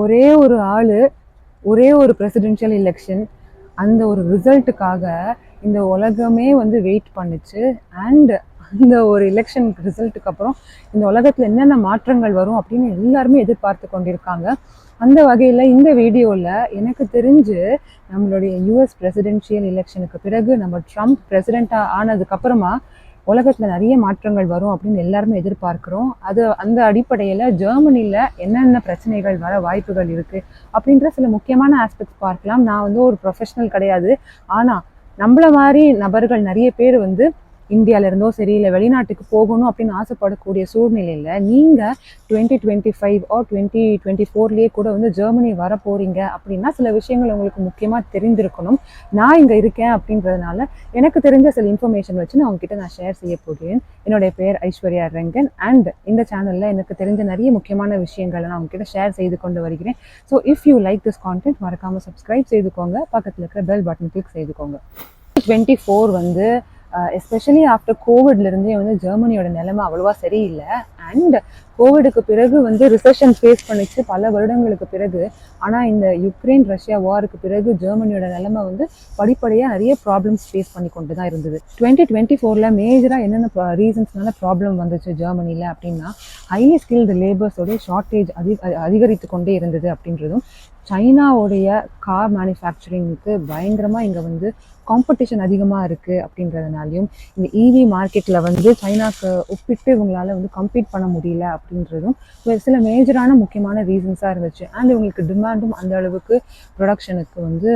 ஒரே ஒரு ஆள் ஒரே ஒரு பிரசிடென்ஷியல் எலெக்ஷன் அந்த ஒரு ரிசல்ட்டுக்காக இந்த உலகமே வந்து வெயிட் பண்ணுச்சு. அண்ட் அந்த ஒரு எலெக்ஷன் ரிசல்ட்டுக்கு அப்புறம் இந்த உலகத்தில் என்னென்ன மாற்றங்கள் வரும் அப்படின்னு எல்லாருமே எதிர்பார்த்து கொண்டிருக்காங்க. அந்த வகையில் இந்த வீடியோவில் எனக்கு தெரிஞ்சு நம்மளுடைய யூஎஸ் பிரசிடென்ஷியல் எலெக்ஷனுக்கு பிறகு நம்ம ட்ரம்ப் பிரசிடெண்ட்டாக ஆனதுக்கப்புறமா உலகத்தில் நிறைய மாற்றங்கள் வரும் அப்படின்னு எல்லாருமே எதிர்பார்க்குறோம். அது அந்த அடிப்படையில் ஜெர்மனியில் என்னென்ன பிரச்சனைகள் வர வாய்ப்புகள் இருக்குது அப்படின்ற சில முக்கியமான ஆஸ்பெக்ட்ஸ் பார்க்கலாம். நான் வந்து ஒரு ப்ரொஃபஷனல் கிடையாது. ஆனால் நம்மள மாதிரி நபர்கள் நிறைய பேர் வந்து இந்தியாவிலேருந்தோ சரி இல்லை வெளிநாட்டுக்கு போகணும் அப்படின்னு ஆசைப்படக்கூடிய சூழ்நிலையில் நீங்கள் twenty twenty five or twenty twenty ஃபோர்லேயே கூட வந்து ஜெர்மனி வர போகிறீங்க அப்படின்னா சில விஷயங்கள் உங்களுக்கு முக்கியமாக தெரிந்திருக்கணும். நான் இங்கே இருக்கேன் அப்படின்றதுனால எனக்கு தெரிஞ்ச சில இன்ஃபர்மேஷன் வச்சு நான் உங்ககிட்ட நான் ஷேர் செய்ய போகிறேன். என்னுடைய பேர் ஐஸ்வர்யா ரெங்கன் அண்ட் இந்த சேனலில் எனக்கு தெரிஞ்ச நிறைய முக்கியமான விஷயங்களை நான் உங்ககிட்ட ஷேர் செய்து கொண்டு வருகிறேன். So if you like this content மறக்காமல் சப்ஸ்கிரைப் செய்துக்கோங்க. பக்கத்தில் இருக்கிற பெல் பட்டன் கிளிக் செய்துக்கோங்க. டுவெண்ட்டி ஃபோர் வந்து எஸ்பெஷலி ஆஃப்டர் கோவிட்லேருந்தே வந்து ஜெர்மனியோட நிலைமை அவ்வளோவா சரியில்லை. அண்ட் கோவிடுக்கு பிறகு வந்து ரிசெஷன் ஃபேஸ் பண்ணிச்சு பல வருடங்களுக்கு பிறகு. ஆனால் இந்த யுக்ரைன் ரஷ்யா வாருக்கு பிறகு ஜெர்மனியோட நிலைமை வந்து படிப்படியாக நிறைய ப்ராப்ளம்ஸ் ஃபேஸ் பண்ணி கொண்டு தான் இருந்தது டுவெண்ட்டி டுவெண்ட்டி ஃபோரில் மேஜராக என்னென்ன ரீசன்ஸ்னால ப்ராப்ளம் வந்துச்சு ஜெர்மனியில் அப்படின்னா ஹைலி ஸ்கில்டு லேபர்ஸோடைய ஷார்ட்டேஜ் அதிக அதிகரித்து கொண்டே இருந்தது அப்படின்றதும் சைனாவுடைய கார் மேனுஃபேக்சரிங்க்கு பயங்கரமாக இங்கே வந்து காம்படிஷன் அதிகமாக இருக்குது அப்படின்றதுனாலையும் இந்த இவி மார்க்கெட்டில் வந்து சைனாக்கு ஒப்பிட்டு இவங்களால வந்து கம்பீட் பண்ண முடியல அப்படின்றதும் ஒரு சில மேஜரான முக்கியமான ரீசன்ஸாக இருந்துச்சு. அண்ட் இவங்களுக்கு டிமாண்டும் அந்த அளவுக்கு ப்ரொடக்ஷனுக்கு வந்து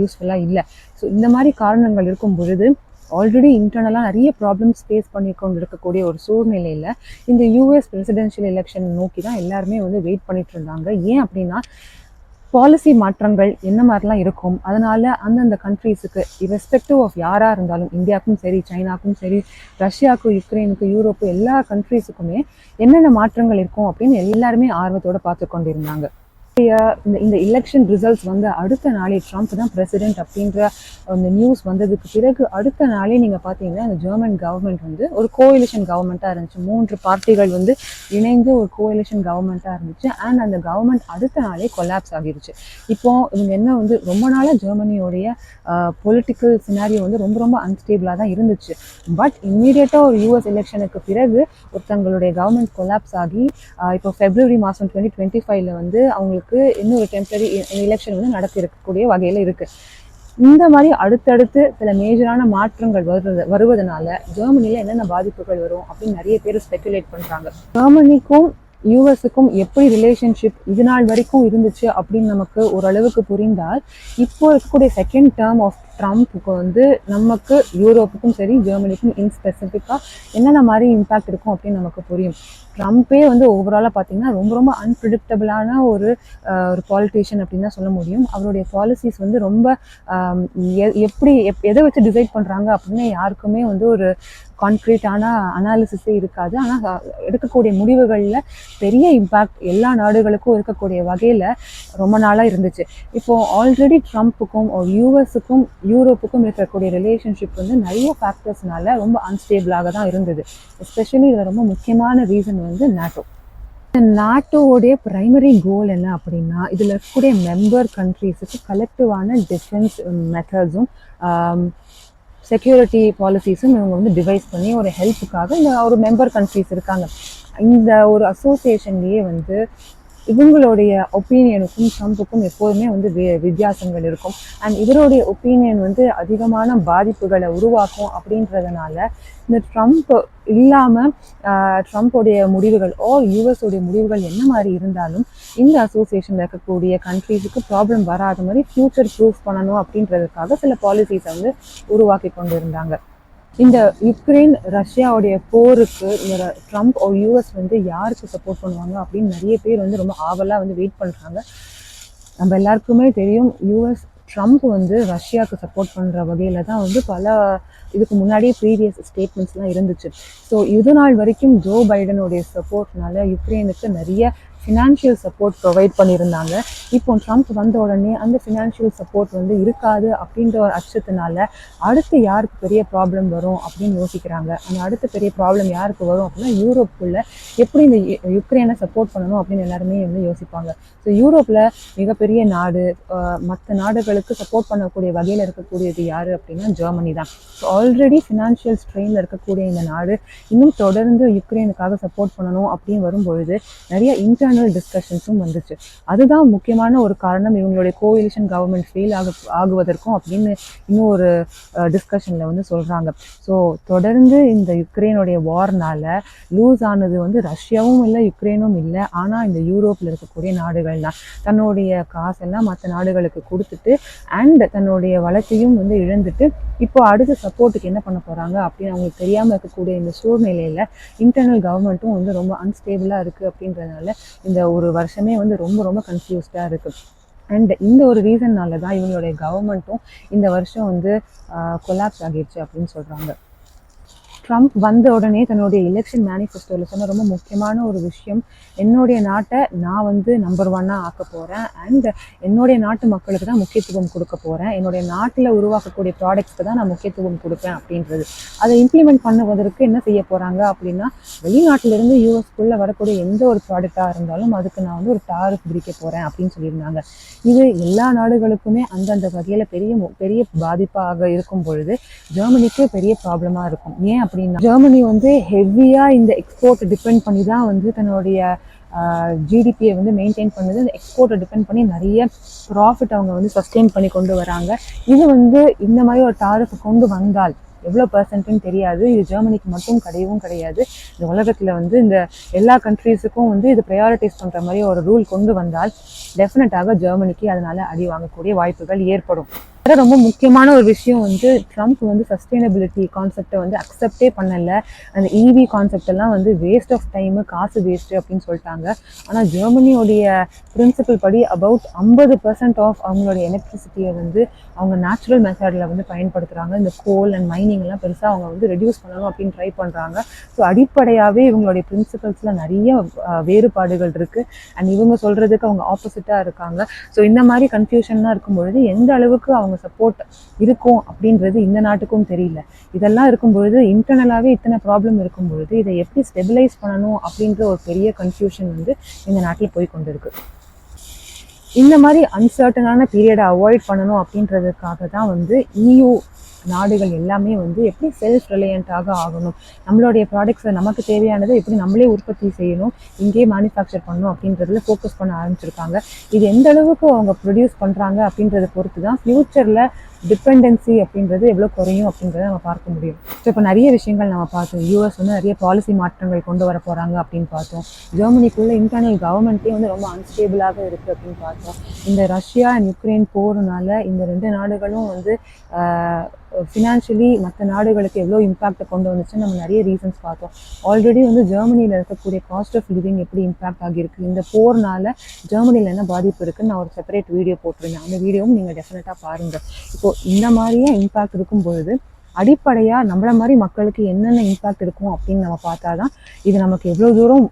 யூஸ்ஃபுல்லாக இல்லை. ஸோ இந்த மாதிரி காரணங்கள் இருக்கும் பொழுது ஆல்ரெடி இன்டர்னலாக நிறைய ப்ராப்ளம்ஸ் ஃபேஸ் பண்ணிக்கொண்டு இருக்கக்கூடிய ஒரு சூழ்நிலையில் இந்த யூஎஸ் பிரசிடென்ஷியல் எலெக்ஷன் நோக்கி தான் எல்லாருமே வந்து வெயிட் பண்ணிட்டு இருந்தாங்க. ஏன் அப்படின்னா பாலிசி மாற்றங்கள் என்ன மாதிரிலாம் இருக்கும்? அதனால அந்தந்த கண்ட்ரீஸுக்கு இரெஸ்பெக்டிவ் ஆஃப் யாராக இருந்தாலும் இந்தியாவுக்கும் சரி சைனாக்கும் சரி ரஷ்யாவுக்கும் யுக்ரைனுக்கு யூரோப்பு எல்லா கண்ட்ரீஸுக்குமே என்னென்ன மாற்றங்கள் இருக்கும் அப்படின்னு எல்லாருமே ஆர்வத்தோடு பார்த்து கொண்டிருந்தாங்க இந்த இந்த எலெக்ஷன் ரிசல்ட்ஸ் வந்து அடுத்த நாளே ட்ரம்ப் தான் பிரசிடென்ட் அப்படின்ற அந்த நியூஸ் வந்ததுக்கு பிறகு அடுத்த நாளே நீங்கள் பார்த்தீங்கன்னா அந்த ஜெர்மன் கவர்மெண்ட் வந்து ஒரு கோஎலிஷன் கவர்மெண்ட்டாக இருந்துச்சு. மூன்று பார்ட்டிகள் வந்து இணைந்து ஒரு கோஎலிஷன் கவர்மெண்ட்டாக இருந்துச்சு. அண்ட் அந்த கவர்மெண்ட் அடுத்த நாளே கொலாப்ஸ் ஆகிருச்சு. இப்போ இவங்க என்ன வந்து ரொம்ப நாளாக ஜெர்மனியோடைய பொலிட்டிக்கல் சினாரியோ வந்து ரொம்ப ரொம்ப அன்ஸ்டேபிளாக தான் இருந்துச்சு. பட் இம்மீடியட்டாக ஒரு யூஎஸ் எலெக்ஷனுக்கு பிறகு ஒருத்தங்களுடைய கவர்மெண்ட் கொலாப்ஸ் ஆகி இப்போ ஃபெப்ரவரி மாதம் டுவெண்ட்டி டுவெண்ட்டி ஃபைவ்ல வந்து அவங்களுக்கு இன்னொரு டெம்பரரி எலெக்ஷன் வந்து நடத்தி இருக்கக்கூடிய வகையில் இருக்குது இந்த மாதிரி அடுத்தடுத்து சில மேஜரான மாற்றங்கள் வருது வருவதனால ஜெர்மனியில் என்னென்ன பாதிப்புகள் வரும் அப்படின்னு நிறைய பேர் ஸ்பெக்குலேட் பண்ணுறாங்க ஜெர்மனிக்கும் யூஎஸுக்கும் எப்படி ரிலேஷன்ஷிப் இது நாள் வரைக்கும் இருந்துச்சு அப்படின்னு நமக்கு ஓரளவுக்கு புரிந்தால் இப்போ இருக்கக்கூடிய செகண்ட் டேர்ம் ஆஃப் ட்ரம்ப்புக்கு வந்து நமக்கு யூரோப்புக்கும் சரி ஜெர்மனிக்கும் இன் ஸ்பெசிஃபிக்காக என்னென்ன மாதிரி இம்பேக்ட் இருக்கும் அப்படின்னு நமக்கு புரியும். ட்ரம்ப்பே வந்து ஓவராலாக பார்த்தீங்கன்னா ரொம்ப ரொம்ப அன்பிரிடிக்டபிளான ஒரு ஒரு பாலிட்டிஷியன் அப்படின்னு தான் சொல்ல முடியும். அவருடைய பாலிசிஸ் வந்து ரொம்ப எ- எப்படி எப் எதை வச்சு டிசைட் பண்ணுறாங்க அப்படின்னு யாருக்குமே வந்து ஒரு கான்க்ரீட்டான அனாலிசிஸே இருக்காது. ஆனால் எடுக்கக்கூடிய முடிவுகளில் பெரிய இம்பாக்ட் எல்லா நாடுகளுக்கும் இருக்கக்கூடிய வகையில் ரொம்ப நாளாக இருந்துச்சு. இப்போது ஆல்ரெடி ட்ரம்ப்புக்கும் யூஎஸுக்கும் யூரோப்புக்கும் இருக்கக்கூடிய ரிலேஷன்ஷிப் வந்து நிறைய ஃபேக்டர்ஸ்னால ரொம்ப அன்ஸ்டேபிளாக தான் இருந்தது. எஸ்பெஷலி இதில் ரொம்ப முக்கியமான ரீசன் வந்து நாட்டோ நாட்டோடைய ப்ரைமரி கோல் என்ன அப்படின்னா இதில் இருக்கக்கூடிய மெம்பர் கண்ட்ரீஸுக்கு கலெக்டிவான டிஃபென்ஸ் மெத்தட்ஸும் செக்யூரிட்டி பாலிசிஸும் இவங்க வந்து டிவைஸ் பண்ணி ஒரு ஹெல்ப்புக்காக இந்த ஒரு மெம்பர் கண்ட்ரீஸ் இருக்காங்க. இந்த ஒரு அசோசியேஷன்லேயே வந்து இவங்களுடைய ஒப்பீனியனுக்கும் ட்ரம்ப்புக்கும் எப்போதுமே வந்து வி- வித்தியாசங்கள் இருக்கும். அண்ட் இவருடைய ஒப்பீனியன் வந்து அதிகமான பாதிப்புகளை உருவாக்கும் அப்படின்றதுனால இந்த ட்ரம்ப் இல்லாமல் ட்ரம்ப்போடைய முடிவுகள் ஓ யூஎஸோடைய முடிவுகள் என்ன மாதிரி இருந்தாலும் இந்த அசோசியேஷனில் இருக்கக்கூடிய கண்ட்ரீஸுக்கு ப்ராப்ளம் வராத மாதிரி ஃப்யூச்சர் ப்ரூஃப் பண்ணணும் அப்படின்றதுக்காக சில பாலிசிஸை வந்து உருவாக்கி கொண்டு இருந்தாங்க இந்த யுக்ரைன் ரஷ்யாவுடைய போருக்கு இந்த ட்ரம்ப் ஓ யூஎஸ் வந்து யாருக்கு சப்போர்ட் பண்ணுவாங்க அப்படின்னு நிறைய பேர் வந்து ரொம்ப ஆவலாக வந்து வெயிட் பண்ணுறாங்க நம்ம எல்லாருக்குமே தெரியும் யூஎஸ் ட்ரம்ப் வந்து ரஷ்யாவுக்கு சப்போர்ட் பண்ணுற வகையில் தான் வந்து பல இதுக்கு முன்னாடியே ப்ரீவியஸ் ஸ்டேட்மெண்ட்ஸ்லாம் இருந்துச்சு. ஸோ இது நாள் வரைக்கும் ஜோ பைடனுடைய சப்போர்ட்னால யுக்ரைனுக்கு நிறைய ஃபினான்ஷியல் சப்போர்ட் ப்ரொவைட் பண்ணியிருந்தாங்க. இப்போ ட்ரம்ப் வந்த உடனே அந்த ஃபினான்ஷியல் சப்போர்ட் வந்து இருக்காது அப்படின்ற ஒரு அச்சத்தினால அடுத்து யாருக்கு பெரிய ப்ராப்ளம் வரும் அப்படின்னு யோசிக்கிறாங்க. அந்த அடுத்த பெரிய ப்ராப்ளம் யாருக்கு வரும் அப்படின்னா யூரோப்புக்குள்ளே எப்படி இந்த யு- யுக்ரைனை சப்போர்ட் பண்ணணும் அப்படின்னு எல்லாருமே வந்து யோசிப்பாங்க. ஸோ யூரோப்பில் மிகப்பெரிய நாடு மற்ற நாடுகளுக்கு சப்போர்ட் பண்ணக்கூடிய வகையில் இருக்கக்கூடியது யார் அப்படின்னா ஜெர்மனி தான். ஸோ ஆல்ரெடி ஃபினான்ஷியல் ஸ்ட்ரெயினில் இருக்கக்கூடிய இந்த நாடு இன்னும் தொடர்ந்து யுக்ரைனுக்காக சப்போர்ட் பண்ணணும் அப்படின்னு வரும்பொழுது நிறைய இன்டர்னல் டிஸ்கஷன்ஸும் வந்துச்சு. அதுதான் முக்கியமான ஒரு காரணம். இவங்களுடைய கோயிலிஷன் கவர்மெண்ட் ஃபெயில் ஆக ஆகுவதற்கும் அப்படின்னு இன்னும் ஒரு டிஸ்கஷனில் வந்து சொல்கிறாங்க ஸோ தொடர்ந்து இந்த யுக்ரைனுடைய வார்னால் லூஸ் ஆனது வந்து ரஷ்யாவும் இல்லை யுக்ரைனும் இல்லை. ஆனால் இந்த யூரோப்பில் இருக்கக்கூடிய நாடுகள் தான். தன்னுடைய காசெல்லாம் மற்ற நாடுகளுக்கு கொடுத்துட்டு அண்ட் தன்னுடைய வளத்தையும் வந்து இழந்துட்டு இப்போ அடுத்த சப்போர்ட்டுக்கு என்ன பண்ண போகிறாங்க அப்படின்னு அவங்களுக்கு தெரியாமல் இருக்கக்கூடிய இந்த சூழ்நிலையில் இன்டர்னல் கவர்மெண்ட்டும் வந்து ரொம்ப அன்ஸ்டேபிளாக இருக்குது அப்படின்றதுனால இந்த ஒரு வருஷமே வந்து ரொம்ப ரொம்ப கன்ஃபியூஸ்டாக இருக்குது அண்ட் இந்த ஒரு ரீசன்னால தான் இவங்களுடைய கவர்மெண்ட்டும் இந்த வருஷம் வந்து கொலாப்ஸ் ஆகிடுச்சு அப்படின்னு சொல்கிறாங்க ட்ரம்ப் வந்த உடனே தன்னுடைய எலெக்ஷன் மேனிஃபெஸ்டோவில் சொன்ன ரொம்ப முக்கியமான ஒரு விஷயம் என்னுடைய நாட்டை நான் வந்து நம்பர் ஒன்னாக ஆக்க போகிறேன் அண்ட் என்னுடைய நாட்டு மக்களுக்கு தான் முக்கியத்துவம் கொடுக்க போகிறேன் என்னுடைய நாட்டில் உருவாக்கக்கூடிய ப்ராடக்ட்ஸ்க்கு தான் நான் முக்கியத்துவம் கொடுப்பேன் அப்படின்றது. அதை இம்ப்ளிமெண்ட் பண்ணுவதற்கு என்ன செய்ய போகிறாங்க அப்படின்னா வெளிநாட்டிலிருந்து யூஎஸ்குள்ளே வரக்கூடிய எந்த ஒரு ப்ராடக்டாக இருந்தாலும் அதுக்கு நான் வந்து ஒரு டாரிஃப் விதிக்க போகிறேன் அப்படின்னு சொல்லியிருந்தாங்க. இது எல்லா நாடுகளுக்குமே அந்தந்த வகையில் பெரிய மு- பெரிய பாதிப்பாக இருக்கும் பொழுது ஜெர்மனிக்கு பெரிய ப்ராப்ளமாக இருக்கும். ஏன் அப்படின்னா ஜெர்மனி வந்து ஹெவியாக இந்த எக்ஸ்போர்ட் டிபெண்ட் பண்ணி தான் வந்து தன்னுடைய ஜிடிபியை வந்து மெயின்டைன் பண்ணுது. அந்த எக்ஸ்போர்ட்டை டிபெண்ட் பண்ணி நிறைய ப்ராஃபிட் அவங்க வந்து சஸ்டெயின் பண்ணி கொண்டு வராங்க. இது வந்து இந்த மாதிரி ஒரு டாரிஃப் கொண்டு வந்தால் எவ்வளோ பர்சன்ட்னு தெரியாது. இது ஜெர்மனிக்கு மட்டும் கிடையவும் கிடையாது. இந்த உலகத்தில் வந்து இந்த எல்லா கண்ட்ரீஸுக்கும் வந்து இது ப்ரையாரிட்டைஸ் பண்ணுற மாதிரி ஒரு ரூல் கொண்டு வந்தால் டெஃபினட்டாக ஜெர்மனிக்கு அதனால் அடி வாங்கக்கூடிய வாய்ப்புகள் ஏற்படும். ரொம்ப முக்கியமான ஒரு விஷயம் வந்து ட்ரம்ப் வந்து சஸ்டைனபிலிட்டி கான்செப்டை வந்து அக்செப்டே பண்ணல. அந்த இவி கான்செப்ட் எல்லாம் வந்து வேஸ்ட் ஆஃப் டைமு காசு வேஸ்ட்டு அப்படின்னு சொல்லிட்டாங்க. ஆனால் ஜெர்மனியோடைய பிரின்சிபல் படி அபவுட் ஐம்பது பர்சன்ட் ஆஃப் அவங்களுடைய எலக்ட்ரிசிட்டியை வந்து அவங்க நேச்சுரல் மெத்தடில் வந்து பயன்படுத்துகிறாங்க இந்த கோல் அண்ட் மைனிங் எல்லாம் பெருசாக அவங்க வந்து ரெடியூஸ் பண்ணணும் அப்படின்னு ட்ரை பண்ணுறாங்க ஸோ அடிப்படையாகவே இவங்களுடைய பிரின்சிபல்ஸில் நிறைய வேறுபாடுகள் இருக்குது அண்ட் இவங்க சொல்கிறதுக்கு அவங்க ஆப்போசிட்டாக இருக்காங்க. ஸோ இந்த மாதிரி கன்ஃபியூஷன்லாம் இருக்கும் பொழுது எந்த அளவுக்கு அவங்க சப்போர்ட் இருக்கும் அப்படின்றது இந்த நாட்டுக்கும் தெரியல. இதெல்லாம் இருக்கும் பொழுது இன்டர்னலாகவே இத்தனை ப்ராப்ளம் இருக்கும் பொழுது இதை எப்படி ஸ்டெபிலைஸ் பண்ணணும் அப்படின்ற ஒரு பெரிய கன்ஃபியூஷன் வந்து இந்த நாட்டில் போய் கொண்டிருக்கு. இந்த மாதிரி அன்சர்டனான பீரியடை அவாய்ட் பண்ணணும் அப்படின்றதுக்காக தான் வந்து இயூ நாடுகள் எல்லாமே வந்து எப்படி செல்ஃப் ரிலையண்ட்டாக ஆகணும்? நம்மளுடைய ப்ராடக்ட்ஸை நமக்கு தேவையானதை எப்படி நம்மளே உற்பத்தி செய்யணும்? இங்கேயே மேனுஃபேக்சர் பண்ணணும் அப்படின்றதுல ஃபோக்கஸ் பண்ண ஆரம்பிச்சிருக்காங்க. இது எந்த அளவுக்கு அவங்க ப்ரொடியூஸ் பண்ணுறாங்க அப்படின்றத பொறுத்து தான் ஃப்யூச்சரில் டிபெண்டன்சி அப்படின்றது எவ்வளோ குறையும் அப்படின்றத நம்ம பார்க்க முடியும். ஸோ இப்போ நிறைய விஷயங்கள் நம்ம பார்த்தோம். யூஎஸ் வந்து நிறைய பாலிசி மாற்றங்கள் கொண்டு வர போகிறாங்க அப்படின்னு பார்த்தோம். ஜெர்மனிக்குள்ள இன்டர்னல் கவர்மெண்ட்டே வந்து ரொம்ப அன்ஸ்டேபிளாக இருக்குது அப்படின்னு பார்த்தோம். இந்த ரஷ்யா அண்ட் யுக்ரைன் போகிறனால இந்த ரெண்டு நாடுகளும் வந்து ஃபினான்ஷியலி மற்ற நாடுகளுக்கு எவ்வளோ இம்பாக்டை கொண்டு வந்துச்சுன்னு நம்ம நிறைய ரீசன்ஸ் பார்த்தோம். ஆல்ரெடி வந்து ஜெர்மனியில் இருக்கக்கூடிய காஸ்ட் ஆஃப் லிவிங் எப்படி இம்பாக்ட் ஆகியிருக்கு? இந்த போர்னால ஜெர்மனியில் என்ன பாதிப்பு இருக்குன்னு நான் ஒரு செப்பரேட் வீடியோ போட்டிருந்தேன். அந்த வீடியோவும் நீங்கள் டெஃபினட்டாக பாருங்கள் இப்போ இந்த மாதிரியே இம்பாக்ட் இருக்கும் பொழுது அடிப்படையாக நம்மள மாதிரி மக்களுக்கு என்னென்ன இம்பாக்ட் இருக்கும் அப்படின்னு நம்ம பார்த்தா தான் இது நமக்கு எவ்வளோ தூரம்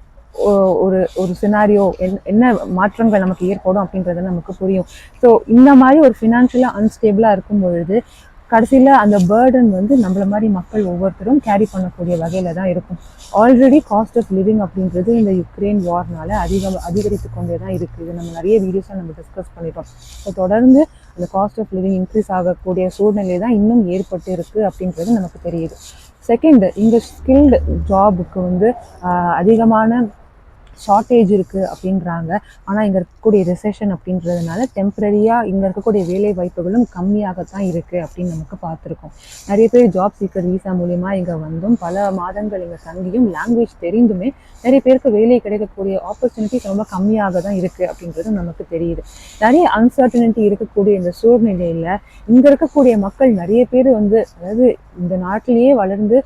ஒரு ஒரு சினாரியோ என்ன மாற்றங்கள் நமக்கு ஏற்படும் அப்படின்றது நமக்கு புரியும். ஸோ இந்த மாதிரி ஒரு ஃபினான்ஷியலாக அன்ஸ்டேபிளாக இருக்கும் பொழுது கடைசியில் அந்த பேர்டன் வந்து நம்மள மாதிரி மக்கள் ஒவ்வொருத்தரும் கேரி பண்ணக்கூடிய வகையில் தான் இருக்கும். ஆல்ரெடி காஸ்ட் ஆஃப் லிவிங் அப்படின்றது இந்த யுக்ரைன் வார்னால அதிகம் அதிகரித்து கொண்டே தான் இருக்குது இது நம்ம நிறைய வீடியோஸாக நம்ம டிஸ்கஸ் பண்ணிட்டோம். ஸோ தொடர்ந்து அந்த காஸ்ட் ஆஃப் லிவிங் இன்க்ரீஸ் ஆகக்கூடிய சூழ்நிலை தான் இன்னும் ஏற்பட்டு இருக்குது அப்படின்றது நமக்கு தெரியுது. செகண்ட் இந்த ஸ்கில்டு ஜாபுக்கு வந்து அதிகமான ஷார்ட்டேஜ் இருக்குது அப்படின்றாங்க. ஆனால் இங்கே இருக்கக்கூடிய ரிசெஷன் அப்படின்றதுனால டெம்பரரியாக இங்கே இருக்கக்கூடிய வேலை வாய்ப்புகளும் கம்மியாகத்தான் இருக்குது அப்படின்னு நமக்கு பார்த்துருக்கோம். நிறைய பேர் ஜாப் சீக்கர் வீசா மூலியமா இங்கே வந்தும் பல மாதங்கள் இங்கே தங்கியும் லாங்குவேஜ் தெரிந்துமே நிறைய பேருக்கு வேலை கிடைக்கக்கூடிய ஆப்பர்ச்சுனிட்டிஸ் ரொம்ப கம்மியாக தான் இருக்குது அப்படின்றது நமக்கு தெரியுது. நிறைய அன்சர்டனிட்டி இருக்கக்கூடிய இந்த சூழ்நிலையில் இங்கே இருக்கக்கூடிய மக்கள் நிறைய பேர் வந்து அதாவது இந்த நாட்டிலேயே வளர்ந்து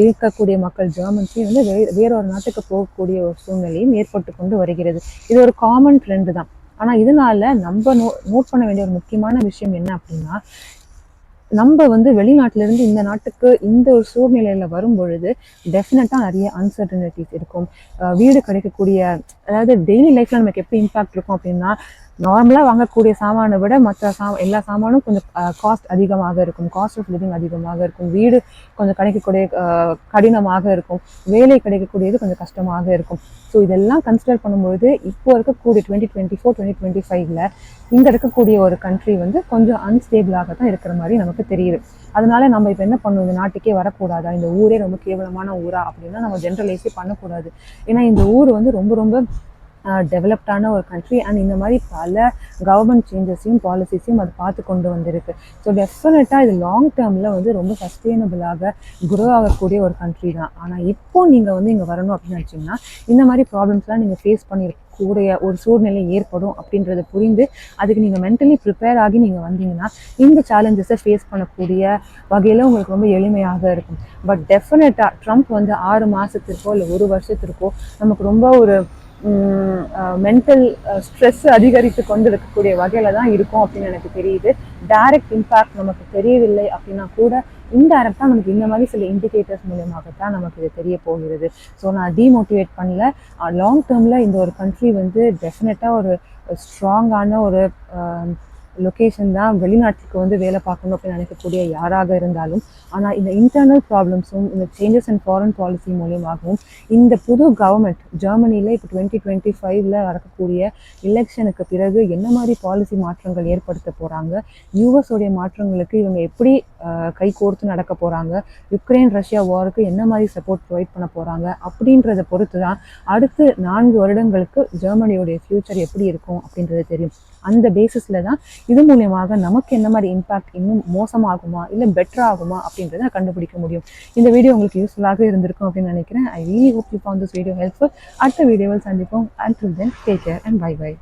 இருக்கக்கூடிய மக்கள் ஜெர்மன்ஸையும் வந்து வே வேறொரு நாட்டுக்கு போகக்கூடிய ஒரு சூழ்நிலையும் ஏற்பட்டு கொண்டு வருகிறது. இது ஒரு காமன் ட்ரெண்டு தான். ஆனால் இதனால நம்ம நோ நோட் பண்ண வேண்டிய ஒரு முக்கியமான விஷயம் என்ன அப்படின்னா நம்ம வந்து வெளிநாட்டுல இருந்து இந்த நாட்டுக்கு இந்த ஒரு சூழ்நிலையில வரும் பொழுது டெஃபினட்டாக நிறைய அன்சர்டனிட்டிஸ் இருக்கும். அஹ் வீடு கிடைக்கக்கூடிய அதாவது டெய்லி லைஃப்ல நமக்கு எப்படி இம்பாக்ட் இருக்கும் அப்படின்னா நார்மலாக வாங்கக்கூடிய சாமானை விட மற்ற சா எல்லா சாமானும் கொஞ்சம் காஸ்ட் அதிகமாக இருக்கும். காஸ்ட் ஆஃப் லிவிங் அதிகமாக இருக்கும். வீடு கொஞ்சம் கிடைக்கக்கூடிய கடினமாக இருக்கும். வேலை கிடைக்கக்கூடியது கொஞ்சம் கஷ்டமாக இருக்கும். ஸோ இதெல்லாம் கன்சிடர் பண்ணும்பொழுது இப்போ இருக்கக்கூடிய twenty twenty four twenty twenty ஃபைவ்ல இங்கே இருக்கக்கூடிய ஒரு கண்ட்ரி வந்து கொஞ்சம் அன்ஸ்டேபிளாக தான் இருக்கிற மாதிரி நமக்கு தெரியுது. அதனால நம்ம இப்போ என்ன பண்ணுவோம்? இந்த நாட்டுக்கே வரக்கூடாதா? இந்த ஊரே ரொம்ப கேவலமான ஊரா? அப்படின்னா நம்ம ஜென்ரலைஸே பண்ணக்கூடாது. ஏன்னா இந்த ஊர் வந்து ரொம்ப ரொம்ப டெவலப்டான ஒரு கண்ட்ரி அண்ட் இந்த மாதிரி பல கவர்மெண்ட் சேஞ்சஸையும் பாலிசிஸையும் அது பார்த்து கொண்டு வந்திருக்கு. ஸோ டெஃபினட்டாக இது லாங் டேர்மில் வந்து ரொம்ப சஸ்டெயினபிளாக குரோ ஆகக்கூடிய ஒரு கண்ட்ரி தான். ஆனால் இப்போ நீங்கள் வந்து இங்கே வரணும் அப்படின்னு நினச்சிங்கன்னா இந்த மாதிரி ப்ராப்ளம்ஸ்லாம் நீங்கள் ஃபேஸ் பண்ணிருக்கக்கூடிய ஒரு சூழ்நிலை ஏற்படும் அப்படின்றத புரிந்து அதுக்கு நீங்கள் மென்டலி ப்ரிப்பேர் ஆகி நீங்கள் வந்தீங்கன்னா இந்த சேலஞ்சஸை ஃபேஸ் பண்ணக்கூடிய வகையில் உங்களுக்கு ரொம்ப எளிமையாக இருக்கும். பட் டெஃபினட்டாக ட்ரம்ப் வந்து ஆறு மாதத்திற்கோ இல்லை ஒரு வருஷத்திற்கோ நமக்கு ரொம்ப ஒரு மென்டல் ஸ்ட்ரெஸ் அதிகரித்து கொண்டு இருக்கக்கூடிய வகையில தான் இருக்கும் அப்படின்னு எனக்கு தெரியுது. டைரக்ட் இம்பேக்ட் நமக்கு தெரியவில்லை அப்படின்னா கூட இன்டைரக்டாக நமக்கு இந்த மாதிரி சில இண்டிகேட்டர்ஸ் மூலியமாகத்தான் நமக்கு இது தெரிய போகிறது. ஸோ நான் டிமோட்டிவேட் பண்ணல. லாங் டேர்மில் இந்த ஒரு கண்ட்ரி வந்து டெஃபினட்டாக ஒரு ஸ்ட்ராங்கான ஒரு லொக்கேஷன் தான் வெளிநாட்டுக்கு வந்து வேலை பார்க்கணும் அப்படின்னு நினைக்கக்கூடிய யாராக இருந்தாலும் ஆனால் இந்த இன்டர்னல் ப்ராப்ளம்ஸும் இந்த சேஞ்சஸ் அண்ட் ஃபாரின் பாலிசி மூலியமாகவும் இந்த புது கவர்மெண்ட் ஜெர்மனியில் இப்போ டுவெண்ட்டி டுவெண்ட்டி ஃபைவ்ல நடக்கக்கூடிய எலெக்ஷனுக்கு பிறகு என்ன மாதிரி பாலிசி மாற்றங்கள் ஏற்படுத்த போகிறாங்க யூஎஸ் உடைய மாற்றங்களுக்கு இவங்க எப்படி கை கோர்த்து நடக்க போகிறாங்க யுக்ரைன் ரஷ்யா வாருக்கு என்ன மாதிரி சப்போர்ட் ப்ரொவைட் பண்ண போகிறாங்க அப்படின்றத பொறுத்து தான் அடுத்து நான்கு வருடங்களுக்கு ஜெர்மனியோடைய ஃப்யூச்சர் எப்படி இருக்கும் அப்படின்றது தெரியும். அந்த பேசிஸில் தான் இது மூலியமாக நமக்கு என்ன மாதிரி இம்பாக்ட் இன்னும் மோசமாகுமா இல்லை பெட்டர் ஆகுமா அப்படின்றத கண்டுபிடிக்க முடியும். இந்த வீடியோ உங்களுக்கு யூஸ்ஃபுல்லாக இருந்திருக்கும் அப்படின்னு நினைக்கிறேன். I really hope you found this video helpful அடுத்த வீடியோவில் சந்திப்போம். And then take care and bye bye